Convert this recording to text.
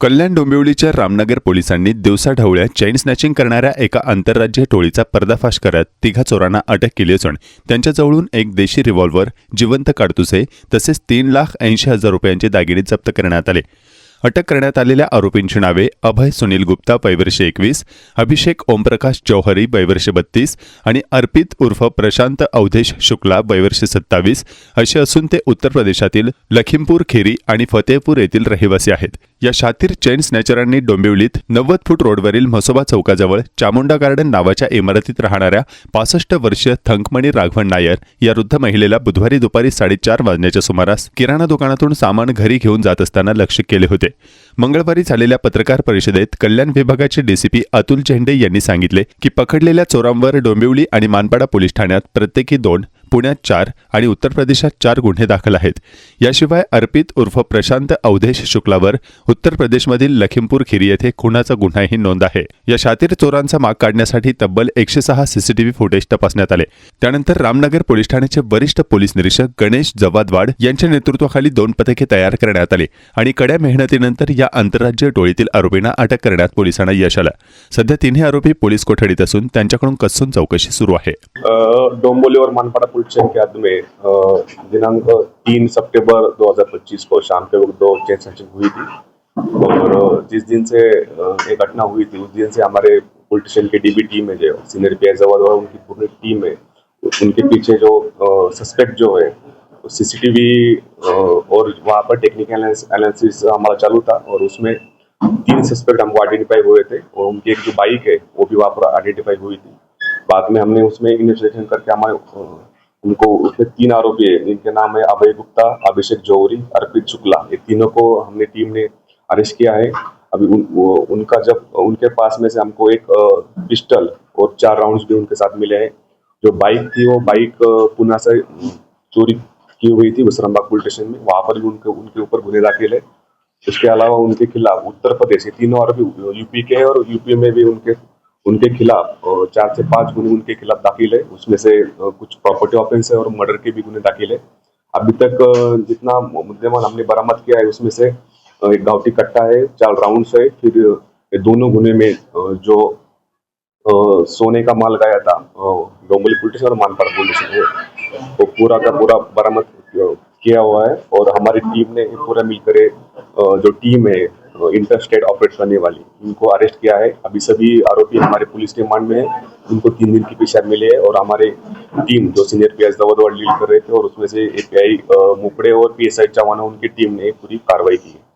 कल्याण डोंबिवलीच्या रामनगर पोलिसांनी दिवसाढवळ्या चैन स्नॅचिंग करणाऱ्या एका आंतरराज्य टोळीचा पर्दाफाश करत तिघा चोरांना अटक केली असून त्यांच्याजवळून एक देशी रिव्हॉल्व्हर जिवंत काडतुसे तसेच तीन लाख ऐंशी हजार रुपयांचे दागिने जप्त करण्यात आले. अटक करण्यात आलेल्या आरोपींची नावे अभय सुनील गुप्ता वैवर्षे एकवीस अभिषेक ओमप्रकाश चौहरी वैवर्षे बत्तीस आणि अर्पित उर्फ प्रशांत अवधेश शुक्ला वैवर्षे सत्तावीस असे असून ते उत्तर प्रदेशातील लखीमपूर खेरी आणि फतेहपूर येथील रहिवासी आहेत. या शातीर चैन स्नॅचरांनी डोंबिवलीत नव्वद फूट रोडवरील म्हसोबा चौकाजवळ चामुंडा गार्डन नावाच्या इमारतीत राहणाऱ्या पासष्ट वर्षीय थंकमणी राघवन नायर या वृद्ध महिलेला बुधवारी दुपारी साडेचार वाजण्याच्या सुमारास किराणा दुकानातून सामान घरी घेऊन जात असताना लक्ष केले होते. मंगळवारी झालेल्या पत्रकार परिषदेत कल्याण विभागाचे डीसीपी अतुल झेंडे यांनी सांगितले की पकडलेल्या चोरांवर डोंबिवली आणि मानपाडा पोलीस ठाण्यात प्रत्येकी दोन पुण्यात चार आणि उत्तर प्रदेशात चार गुन्हे दाखल आहेत. याशिवाय अर्पित उर्फ प्रशांत अवधेश शुक्लावर उत्तर प्रदेशमधील लखीमपूर खिरी येथे खुनाचा गुन्हाही नोंद आहे. या शातीर चोरांचा माग काढण्यासाठी तब्बल एकशे सहा सीसीटीव्ही फुटेज तपासण्यात आले. त्यानंतर रामनगर पोलीस ठाण्याचे वरिष्ठ पोलीस निरीक्षक गणेश जवादवाड यांच्या नेतृत्वाखाली दोन पथके तयार करण्यात आली आणि कड्या मेहनतीनंतर या आंतरराज्य टोळीतील आरोपींना अटक करण्यात पोलिसांना यश आलं. सध्या तिन्ही आरोपी पोलीस कोठडीत असून त्यांच्याकडून कसून चौकशी सुरू आहे. डोंबोलीवर मानपाड़ा स्टेशन के हद में दिनांक तीन सितंबर 2025 को शाम के वक्त दो चेन स्नैचिंग हुई थी। और जिस दिन से ये घटना हुई थी, उस दिन से हमारे पुलिस स्टेशन की डीबी टीम है जो सीनियर पी आई और उनकी पूरी टीम है उनके पीछे जो सस्पेक्ट जो है सीसीटीवी और वहाँ पर टेक्निकल एनालिसिस हमारा चालू था और उसमें तीन सस्पेक्ट हमको आइडेंटिफाई हुए थे और उनकी एक जो बाइक है, वो भी वहाँ पर आइडेंटिफाई हुई थी। बाद में हमने उसमें इन्वेस्टिगेशन करके हमारे उनको उसमें तीन आरोपी है। जिनके नाम है अभय गुप्ता अभिषेक जौहरी अर्पित शुक्ला। ये तीनों को हमने टीम ने अरेस्ट किया है। अभी उन, वो, उनका जब उनके पास में से हमको एक पिस्टल और चार राउंड्स भी उनके साथ मिले हैं। जो बाइक थी वो बाइक पुणे से चोरी की हुई थी विश्रामबाग पुलिस स्टेशन में। वहाँ पर भी उनके उनके ऊपर गुने दाखिल है। इसके अलावा उनके खिलाफ उत्तर प्रदेश ये तीनों आरोपी यूपी के हैं और यूपी में भी उनके उनके खिलाफ चार से पाँच गुने उनके खिलाफ दाखिल है। उसमें से कुछ प्रॉपर्टी ऑफेंस है और मर्डर के भी गुने दाखिल है। अभी तक जितना मुद्देमाल हमने बरामद किया है, उसमें से एक गावटी कट्टा है, चार राउंड्स है। फिर दोनों गुने में जो सोने का माल गया था डोंबली पुलिस और मानपाड़ा पुलिस है वो पूरा का पूरा बरामद किया हुआ है। और हमारी टीम ने पूरा मिलकर जो टीम है इंटर स्टेट ऑपरेट करने वाली, इनको अरेस्ट किया है। अभी सभी आरोपी हमारे पुलिस रिमांड में है। उनको तीन दिन की पेशाब मिली है और हमारे टीम, जो सीनियर पी एस दवा लीड कर रहे थे और उसमें से ए पी आई मुकड़े और पी एस आई चौहान उनकी टीम ने पूरी कार्रवाई की है।